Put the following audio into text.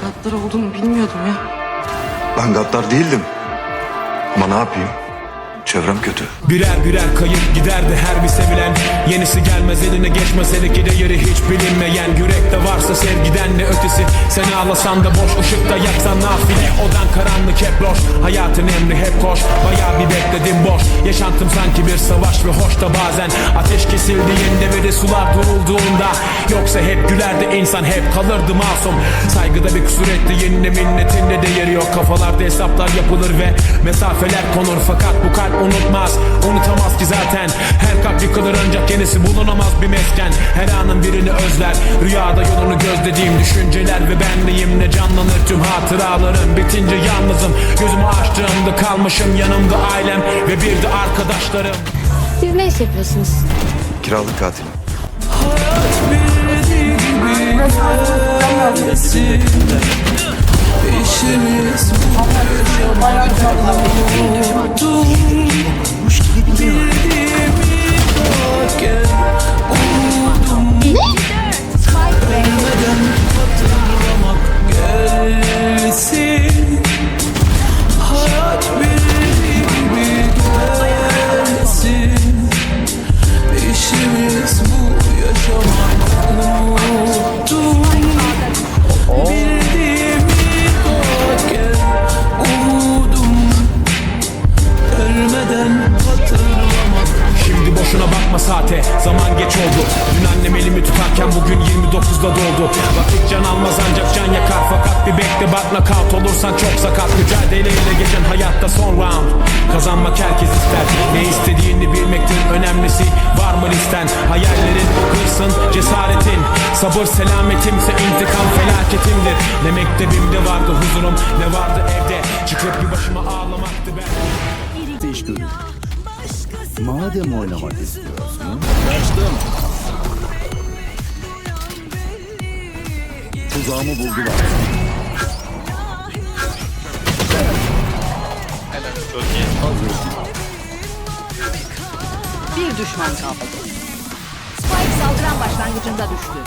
gaddar olduğunu bilmiyordum ya. Ben gaddar değildim. Ama ne yapayım? Çevrem kötü. Birer birer kayıp giderdi her bir sevilen Yenisi gelmez eline geçmez hele ki de yeri hiç bilinmeyen Yürekte varsa sevgiden ne ötesi Sen ağlasan da boş ışıkta yaksan nafile Odan karanlık hep Hayatın emri hep koş Bayağı bir bekledim boş. Yaşantım sanki bir savaş ve hoş da bazen Ateş kesildiğinde ve de sular durulduğunda. Yoksa hep gülerdi insan hep kalırdı masum. Saygıda bir kusur etti yenine minnetinde değeri yok. Kafalarda hesaplar yapılır ve mesafeler konur. Fakat bu kalp unutmaz yenisi bulunamaz bir mesken Her anın birini özler. Rüyada yolunu gözlediğim düşünceler Ve benliğim ne canlanır tüm hatıralarım. Bitince yalnızım. Gözümü açtığımda kalmışım yanımda ailem Ve bir de arkadaşlarım. Siz ne iş yapıyorsunuz? Kiralık katilim. gelsin bakma saate zaman geç oldu. Dün annem elimi tutarken bugün 29'da doldu Vakit can almaz ancak can yakar. Fakat bir bekle bak nakavt olursan çok sakat. Mücadeleyle geçen hayatta son round. Kazanmak herkes ister. Ne istediğini bilmektir önemlisi. Var mı listen? Hayallerin hırsın cesaretin. Sabır selametimse intikam felaketimdir. Ne mektebimde vardı huzurum ne vardı evde. Çıkıp bir başıma ağlamaktı ben. İş görüyor. Madem oynamak istiyorsun, tuzağımı buldular. Bir düşman kaldı. Spike saldıran başlangıcında düştü.